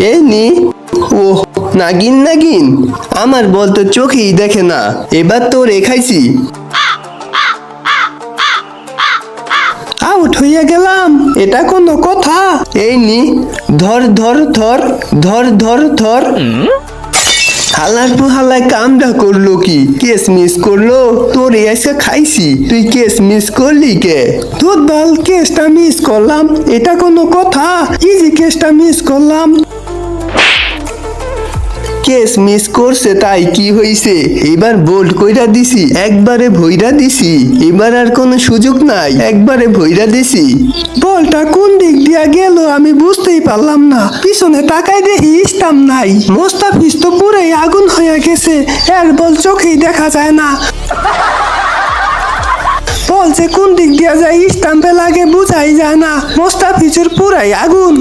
এই নি। ও নাগিন নাগিন, আমার বল তো চোখেই দেখে না। এবার তো রেখাইছি। আউট হইয়া গেলাম। এটা কোনো কথা? এই নি, ধর ধর ধর ধর ধর ধর। হালার পর হালায় কামটা করল কি? কেস মিস করল? তোর এসে খাইছি। তুই কেস মিস করলি কে? তোর বাল, কেসটা মিস করলাম। এটা কোনো কথা? ইজি কেসটা মিস করলাম। কেস মিস করছে তাই কি হইছে? এবার বোল্ড কইরা দিছি, একবারে ভইরা দিছি। এবার আর কোনো সুযোগ নাই, একবারে ভইরা দিছি। বলটা কোন দিক দিয়া গেল আমি বুঝতেই পারলাম না। পিছনে তাকাই দেখি ইস্টাম নাই। মোস্তাফিজ তো পুরাই আগুন হয়ে গেছে, এর বল চোখেই দেখা যায় না। বল যে কোন দিক দিয়া যায় স্টাম্পে লাগে বুঝাই যায় না। মোস্তাফিজের পুরাই আগুন।